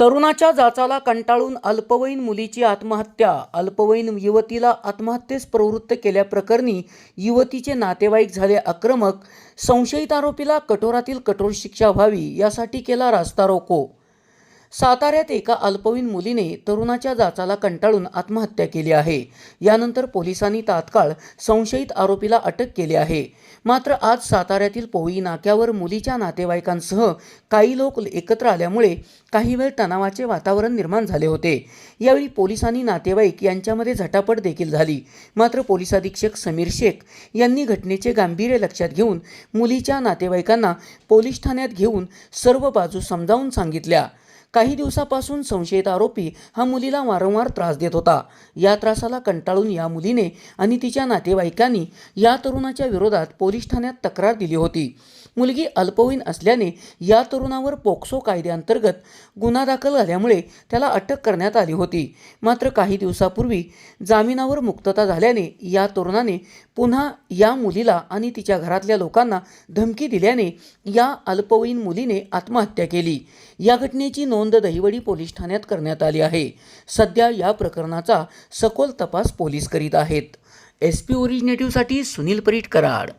तरुणाच्या जाचाला कंटाळून अल्पवयीन मुलीची आत्महत्या. अल्पवयीन युवतीला आत्महत्येस प्रवृत्त केल्याप्रकरणी युवतीचे नातेवाईक झाले आक्रमक. संशयित आरोपीला कठोरातील कठोर शिक्षा व्हावी यासाठी केला रास्ता रोको. साताऱ्यात एका अल्पवयीन मुलीने तरुणाच्या जाचाला कंटाळून आत्महत्या केली आहे. यानंतर पोलिसांनी तात्काळ संशयित आरोपीला अटक केली आहे. मात्र आज साताऱ्यातील पोळी नाक्यावर मुलीच्या नातेवाईकांसह काही लोक एकत्र आल्यामुळे काही वेळ तणावाचे वातावरण निर्माण झाले होते. यावेळी पोलिसांनी नातेवाईक यांच्यामध्ये झटापट देखील झाली. मात्र पोलीस अधीक्षक समीर शेख यांनी घटनेचे गांभीर्य लक्षात घेऊन मुलीच्या नातेवाईकांना पोलीस ठाण्यात घेऊन सर्व बाजू समजावून सांगितल्या. काही दिवसापासून संशयित आरोपी हा मुलीला वारंवार त्रास देत होता. या त्रासाला कंटाळून या मुलीने आणि तिच्या नातेवाईकांनी या तरुणाच्या विरोधात पोलीस ठाण्यात तक्रार दिली होती. मुलगी अल्पवयीन असल्याने या तरुणावर पोक्सो कायद्याअंतर्गत गुन्हा दाखल झाल्यामुळे त्याला अटक करण्यात आली होती. मात्र काही दिवसापूर्वी जामिनावर मुक्तता झाल्याने या तरुणाने पुन्हा या मुलीला आणि तिच्या घरातल्या लोकांना धमकी दिल्याने या अल्पवयीन मुलीने आत्महत्या केली. या घटनेची नोंद दहिवडी पोलीस ठाण्यात करण्यात आली आहे. सध्या या प्रकरणाचा सखोल तपास पोलीस करीत आहेत. एस पी ओरिजिनेटिव्हसाठी सुनील परीट कराड